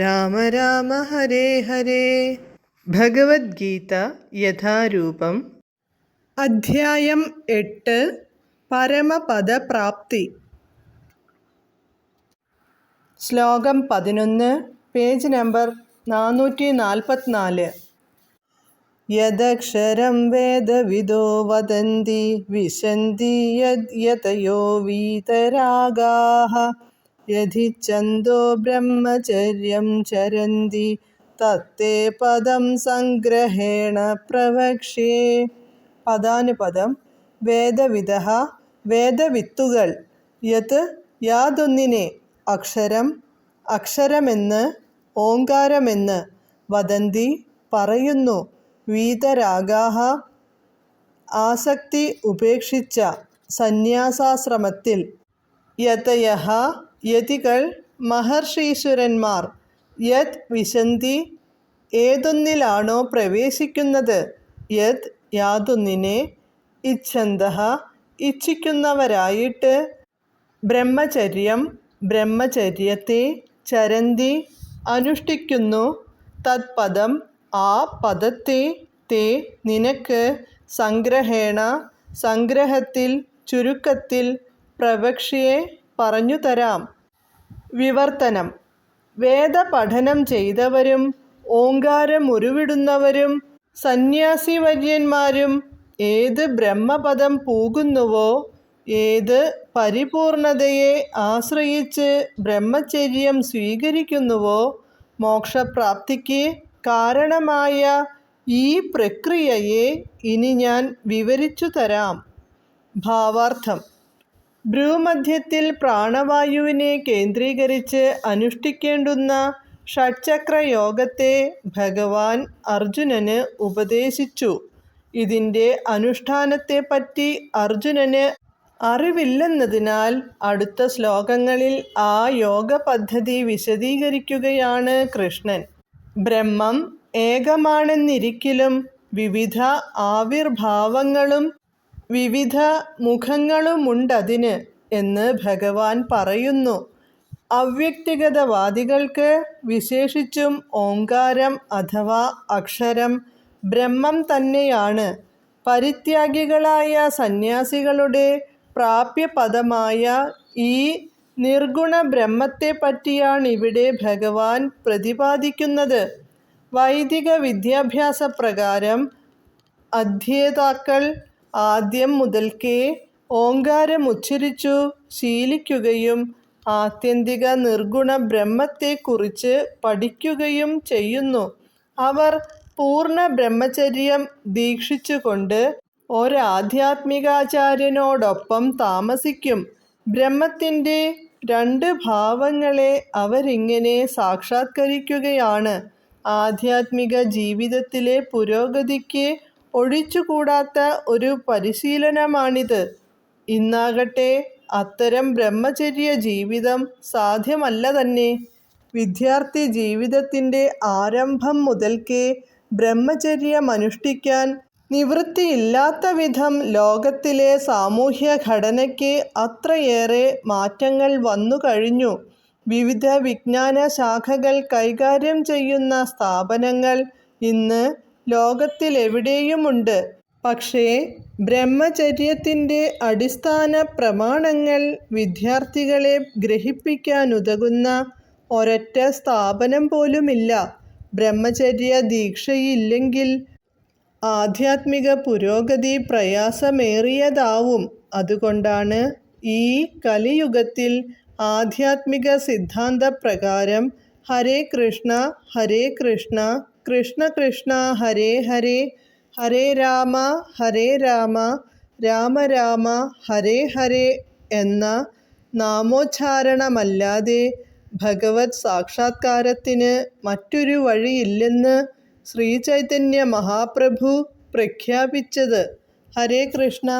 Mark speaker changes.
Speaker 1: രാമ രാമ ഹരേ ഹരേ. ഭഗവത്ഗീത യഥാരൂപം. അധ്യായം എട്ട്. പരമപദപ്രാപ്തി. ശ്ലോകം പതിനൊന്ന് പേജ് നമ്പർ നാനൂറ്റി നാൽപ്പത്തിനാല് യദക്ഷരം വേദവിദോ വദന്തി വിശന്തി യദ്യതയോ വീതരാഗാः യധിച്ഛന്തോ ബ്രഹ്മചര്യം ചരന്തി തത്തേ പദം സംഗ്രഹേണ പ്രവക്ഷ്യേ പദാനുപദം വേദവിധ വേദവിത്തുകൾ യത് യാതൊന്നിനെ അക്ഷരം അക്ഷരമെന്ന് ഓങ്കാരമെന്ന് വദന്തി പറയുന്നു. വീതരാഗാഹ ആസക്തി ഉപേക്ഷിച്ച സന്യാസാശ്രമത്തിൽ യതയഹ യതികൾ മഹർഷീശ്വരന്മാർ യത് വിശന്തി ഏതൊന്നിലാണോ പ്രവേശിക്കുന്നത്? യത് യാതൊന്നിനെ ഇച്ഛന്ത ഇച്ഛിക്കുന്നവരായിട്ട് ബ്രഹ്മചര്യം ബ്രഹ്മചര്യത്തെ ചരന്തി അനുഷ്ഠിക്കുന്നു. തത്പദം ആ പദത്തെ തേ നിനക്ക് സംഗ്രഹേണ സംഗ്രഹത്തിൽ ചുരുക്കത്തിൽ പ്രവക്ഷ്യയെ പറഞ്ഞു തരാം. വിവർത്തനം. വേദപഠനം ചെയ്തവരും ഓങ്കാരം ഉരുവിടുന്നവരും സന്യാസി വര്യന്മാരും ഏത് ബ്രഹ്മപദം പൂകുന്നുവോ ഏത് പരിപൂർണതയെ ആശ്രയിച്ച് ബ്രഹ്മചര്യം സ്വീകരിക്കുന്നുവോ മോക്ഷപ്രാപ്തിക്ക് കാരണമായ ഈ പ്രക്രിയയെ ഇനി ഞാൻ വിവരിച്ചു തരാം. ഭാവാർത്ഥം. ഭ്രൂമധ്യത്തിൽ പ്രാണവായുവിനെ കേന്ദ്രീകരിച്ച് അനുഷ്ഠിക്കേണ്ടുന്ന ഷഡ്ചക്ര യോഗത്തെ ഭഗവാൻ അർജുനന് ഉപദേശിച്ചു. ഇതിന്റെ അനുഷ്ഠാനത്തെപ്പറ്റി അർജുനന് അറിവില്ലെന്നതിനാൽ അടുത്ത ശ്ലോകങ്ങളിൽ ആ യോഗ പദ്ധതി വിശദീകരിക്കുകയാണ് കൃഷ്ണൻ. ബ്രഹ്മം ഏകമാണെന്നിരിക്കലും വിവിധ ആവിർഭാവങ്ങളും വിവിധ മുഖങ്ങളുമുണ്ടതിന് എന്ന് ഭഗവാൻ പറയുന്നു. അവ്യക്തിഗതവാദികൾക്ക് വിശേഷിച്ചും ഓങ്കാരം അഥവാ അക്ഷരം ബ്രഹ്മം തന്നെയാണ്. പരിത്യാഗികളായ സന്യാസികളുടെ പ്രാപ്യപദമായ ഈ നിർഗുണ ബ്രഹ്മത്തെ പറ്റിയാണിവിടെ ഭഗവാൻ പ്രതിപാദിക്കുന്നത്. വൈദിക വിദ്യാഭ്യാസ പ്രകാരം അധ്യേതാക്കൾ ആദ്യം മുതൽക്കേ ഓങ്കാരം ഉച്ചരിച്ചു ശീലിക്കുകയും ആത്യന്തിക നിർഗുണ ബ്രഹ്മത്തെക്കുറിച്ച് പഠിക്കുകയും ചെയ്യുന്നു. അവർ പൂർണ ബ്രഹ്മചര്യം ദീക്ഷിച്ചുകൊണ്ട് ഒരാധ്യാത്മികാചാര്യനോടൊപ്പം താമസിക്കും. ബ്രഹ്മത്തിന്റെ രണ്ട് ഭാവങ്ങളെ അവരിങ്ങനെ സാക്ഷാത്കരിക്കുകയാണ്. ആധ്യാത്മിക ജീവിതത്തിലെ പുരോഗതിക്ക് ഒഴിച്ചുകൂടാത്ത ഒരു പരിശീലനമാണിത്. ഇന്നാകട്ടെ അത്തരം ബ്രഹ്മചര്യ ജീവിതം സാധ്യമല്ല തന്നെ. വിദ്യാർത്ഥി ജീവിതത്തിന്റെ ആരംഭം മുതൽക്കേ ബ്രഹ്മചര്യമനുഷ്ഠിക്കാൻ നിവൃത്തിയില്ലാത്ത വിധം ലോകത്തിലെ സാമൂഹ്യ ഘടനയ്ക്ക് അത്രയേറെ മാറ്റങ്ങൾ വന്നു കഴിഞ്ഞു. വിവിധ വിജ്ഞാന ശാഖകൾ കൈകാര്യം ചെയ്യുന്ന സ്ഥാപനങ്ങൾ ഇന്ന് ലോകത്തിലെവിടെയുമുണ്ട്. പക്ഷേ ബ്രഹ്മചര്യത്തിന്റെ അടിസ്ഥാന പ്രമാണങ്ങൾ വിദ്യാർത്ഥികളെ ഗ്രഹിപ്പിക്കാനുതകുന്ന ഒരൊറ്റ സ്ഥാപനം പോലുമില്ല. ബ്രഹ്മചര്യ ദീക്ഷയില്ലെങ്കിൽ ആധ്യാത്മിക പുരോഗതി പ്രയാസമേറിയതാവും. അതുകൊണ്ടാണ് ഈ കലിയുഗത്തിൽ ആധ്യാത്മിക സിദ്ധാന്തപ്രകാരം ഹരേ കൃഷ്ണ ഹരേ കൃഷ്ണ കൃഷ്ണ കൃഷ്ണ ഹരേ ഹരേ ഹരേ രാമ ഹരേ രാമ രാമ രാമ ഹരേ ഹരേ എന്ന നാമോച്ചാരണമല്ലാതെ ഭഗവത് സാക്ഷാത്കാരത്തിന് മറ്റൊരു വഴിയില്ലെന്ന് ശ്രീചൈതന്യ മഹാപ്രഭു പ്രഖ്യാപിച്ചത്. ഹരേ കൃഷ്ണ.